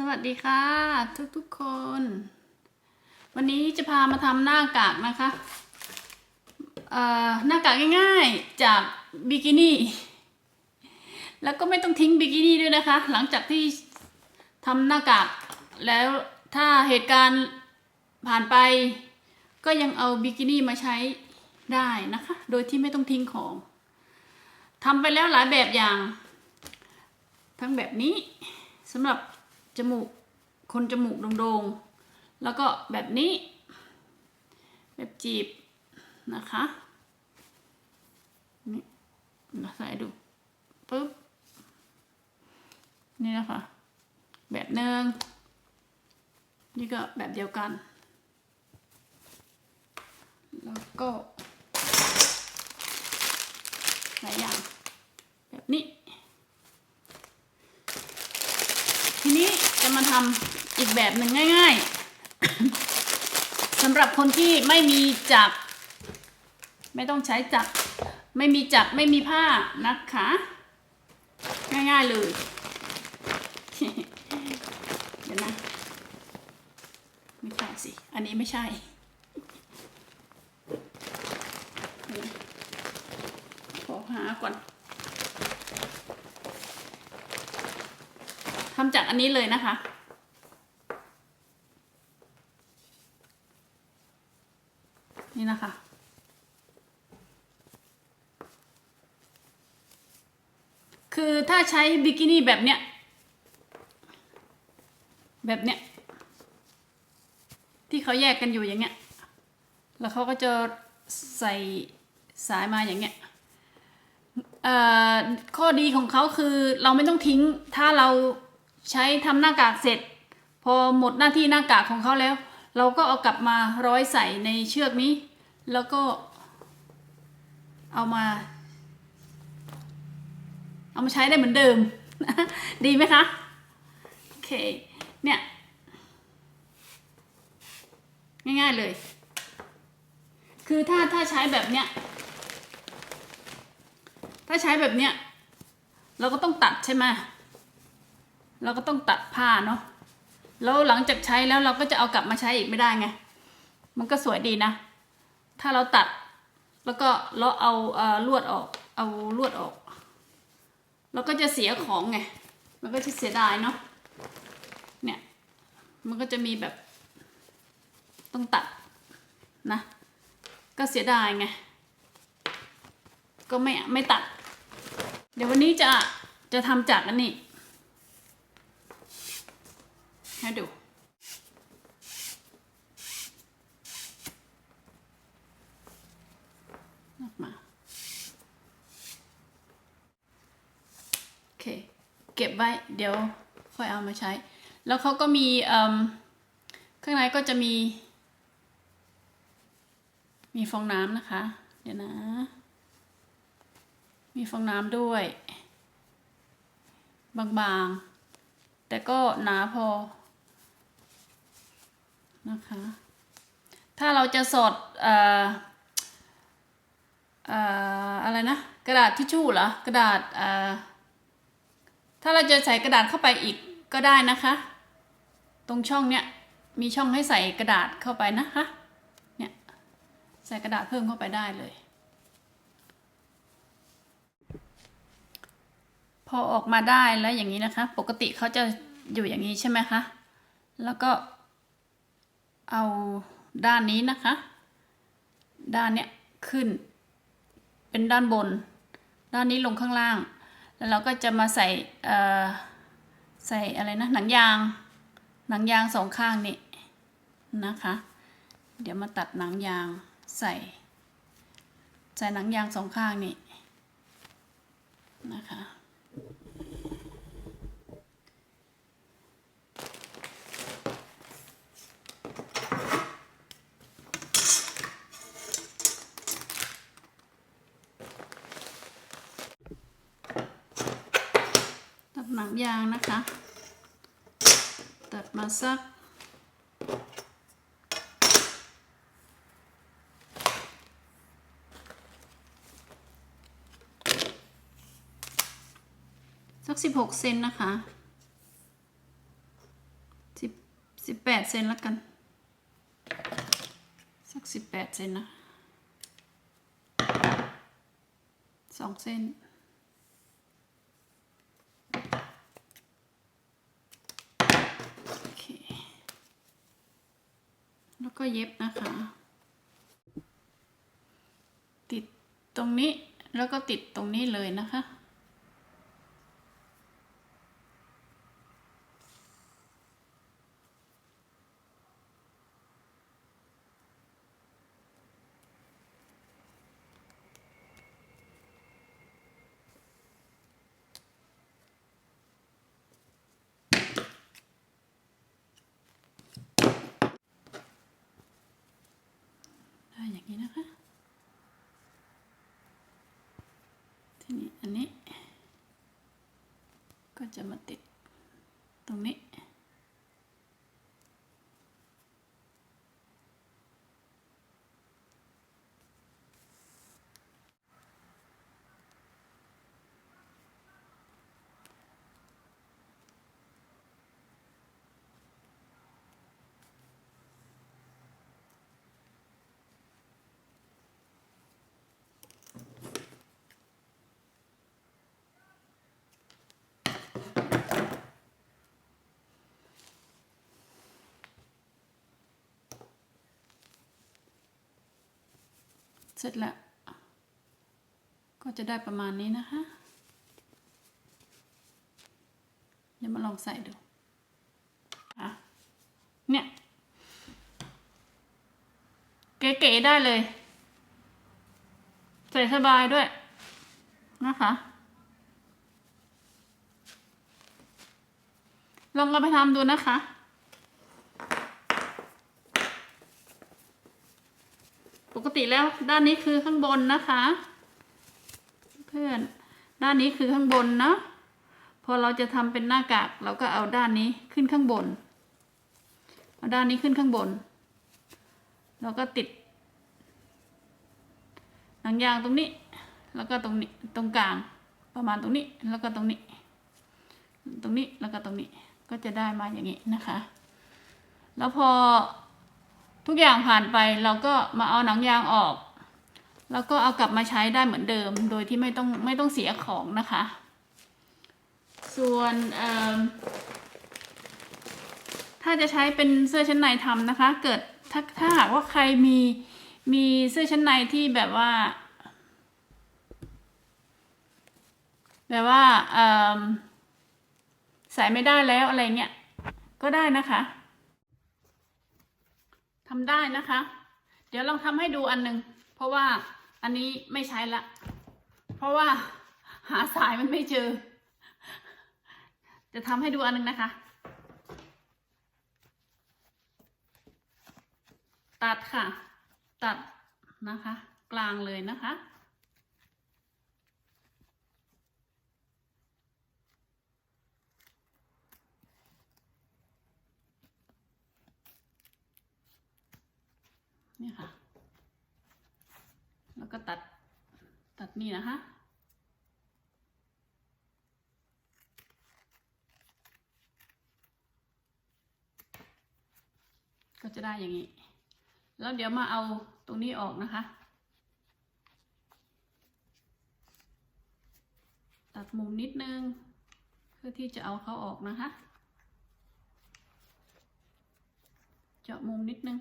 สวัสดีค่ะทุกทุกๆคน วันนี้จะพามาทำหน้ากากนะคะเออหน้ากากง่ายๆจากบิกินี่ แล้วก็ไม่ต้องทิ้งบิกินี่ด้วยนะคะ หลังจากที่ทำหน้ากากแล้วถ้าเหตุการณ์ผ่านไป ก็ยังเอาบิกินี่มาใช้ได้นะคะ โดยที่ไม่ต้องทิ้งของทำไปแล้วหลายแบบอย่าง ทั้งแบบนี้สำหรับ จมูกคนจมูกโด่งๆ แล้วก็แบบนี้ แบบจีบนะคะนี่เราใส่ดูปุ๊บนี่นะคะแบบหนึ่งนี่ก็แบบเดียวกัน แล้วก็หลายอย่าง แบบนี้ ทีนี้จะ มาทำอีกแบบหนึ่งง่าย ๆสำหรับคนที่ไม่มีจัก ไม่ต้องใช้จัก ไม่มีจักไม่มีผ้านะคะ ง่ายๆเลยเดี๋ยวนะไม่ใช่สิ อันนี้ไม่ใช่ขอหาก่อน ทำจากอันนี้เลยนะคะ นี่นะคะ คือถ้าใช้บิกินี่แบบเนี้ย แบบเนี้ย ที่เขาแยกกันอยู่อย่างเงี้ย แล้วเขาก็จะใส่สายมาอย่างเงี้ยข้อดีของเขาคือเราไม่ต้องทิ้งถ้าเรา ใช้ทำหน้ากากเสร็จ พอหมดหน้าที่หน้ากากของเขาแล้ว เราก็เอากลับมาร้อยใส่ในเชือกนี้ แล้วก็เอามา เอามาใช้ได้เหมือนเดิม ดีไหมคะโอเคเนี่ยง่ายๆเลย คือถ้าถ้าใช้แบบเนี้ย ถ้าใช้แบบเนี้ย เราก็ต้องตัดใช่ไหม เราก็ต้องตัดผ้าเนาะแล้วหลังจากใช้แล้วเราก็จะเอากลับมาใช้อีกไม่ได้ไง มันก็สวยดีนะ ถ้าเราตัดแล้วก็เราเอาเอลวดออก เอาลวดออก เราก็จะเสียของไง มันก็จะเสียดายเนาะ เนี่ย มันก็จะมีแบบต้องตัดนะ ก็เสียดายไง ก็ไม่ไม่ตัด เดี๋ยววันนี้จะจะทำจากอันนี้ ให้ดู ออกมา โอเค เก็บไว้ เดี๋ยวค่อยเอามาใช้ แล้วเขาก็มีข้างในก็จะมี มีฟองน้ำนะคะ เดี๋ยวนะ มีฟองน้ำด้วย บางๆ แต่ก็หนาพอ นะคะ ถ้าเราจะสอดเอ่อเอ่อะไรนะ กระดาษทิชชู่เหรอกระดาษเอ่อถ้าเราจะใส่กระดาษเข้าไปอีกก็ได้นะคะ ตรงช่องเนี้ยมีช่องให้ใส่กระดาษเข้าไปนะคะเนี่ยใส่กระดาษเพิ่มเข้าไปได้เลย พอออกมาได้แล้วอย่างนี้นะคะ ปกติเขาจะอยู่อย่างนี้ใช่ไหมคะแล้วก็ เอาด้านนี้นะคะ ด้านเนี้ยขึ้น เป็นด้านบน ด้านนี้ลงข้างล่าง แล้วเราก็จะมาใส่เอ่อใส่อะไรนะหนังยาง หนังยางสองข้างนี่นะคะ เดี๋ยวมาตัดหนังยางใส่ ใส่หนังยางสองข้างนี่นะคะ ยางนะคะ ตัดมาสักสักสิบหกเซนนะคะสิบแปดเซนแล้วกัน สักสิบแปดเซนนะสองเส้น โอเค แล้วก็ เย็บนะคะ ติดตรงนี้แล้วก็ติดตรงนี้เลยนะคะ ได้อย่างนี้นะคะ ทีนี้อันนี้ ก็จะมาติดตรง ร็จแล้ว ก็จะได้ประมาณนี้นะคะ เดี๋ยวมาลองใส่ดูอะเนี่ย เก๋ๆได้เลย ใส่สบายด้วยนะคะลองเอาไปทำดูนะคะ ปกติแล้วด้านนี้คือข้างบนนะคะ เพื่อนด้านนี้คือข้างบนเนาะพอเราจะทำเป็นหน้ากากเราก็เอาด้านนี้ขึ้นข้างบนเอาด้านนี้ขึ้นข้างบน แล้วก็ติด หนังยางตรงนี้ แล้วก็ตรงนี้ตรงกลาง ประมาณตรงนี้แล้วก็ตรงนี้ ตรงนี้แล้วก็ตรงนี้ก็จะได้มาอย่างนี้นะคะ แล้วพอ ทุกอย่างผ่านไปเราก็มาเอาหนังยางออก แล้วก็เอากลับมาใช้ได้เหมือนเดิม โดยที่ไม่ต้องไม่ต้องเสียของนะคะ ส่วนถ้าจะใช้เป็นเสื้อชั้นในทำนะคะ เกิดถ้าถ้าหากว่าใครมีมีเสื้อชั้นในที่แบบว่า แบบว่าใส่ไม่ได้แล้วอะไรเงี้ยก็ได้นะคะ ทำได้นะคะ เดี๋ยวลองทำให้ดูอันหนึงเพราะว่าอันนี้ไม่ใช้ละ เพราะว่าหาสายมันไม่เจอ จะทำให้ดูอันหนึงนะคะ ตัดค่ะ ตัดนะคะ กลางเลยนะคะ นี่ค่ะ แล้วก็ตัดตัดนี่นะคะก็จะได้อย่างนี้ แล้วเดี๋ยวมาเอาตรงนี้ออกนะคะ ตัดมุมนิดนึง เพื่อที่จะเอาเขาออกนะคะ เจาะมุมนิดนึง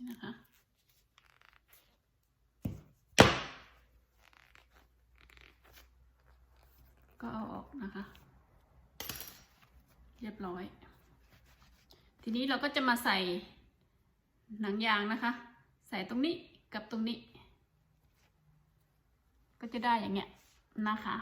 นี่นะคะก็เอาออกนะคะ เรียบร้อย ทีนี้เราก็จะมาใส่หนังยางนะคะ ใส่ตรงนี้กับตรงนี้ ก็จะได้อย่างเงี้ยนะคะ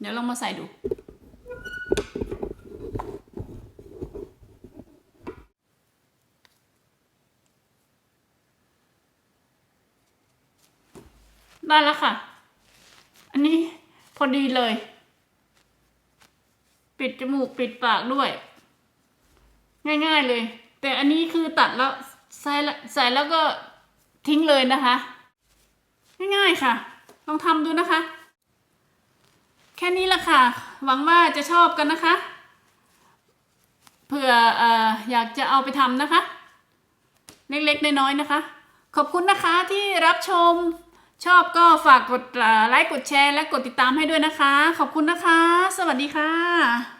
เดี๋ยวลองมาใส่ดู ได้แล้วค่ะ อันนี้พอดีเลย ปิดจมูกปิดปากด้วย ง่ายๆเลย แต่อันนี้คือตัดแล้วใส่ใส่แล้วก็ทิ้งเลยนะคะ ง่ายๆค่ะ ลองทำดูนะคะ แค่นี้ละค่ะ หวังว่าจะชอบกันนะคะ เผื่อเอ่ออยากจะเอาไปทำนะคะ เล็กๆน้อยๆนะคะ ขอบคุณนะคะที่รับชม ชอบก็ฝากกดไลค์กดแชร์และกดติดตามให้ด้วยนะคะ ขอบคุณนะคะ สวัสดีค่ะ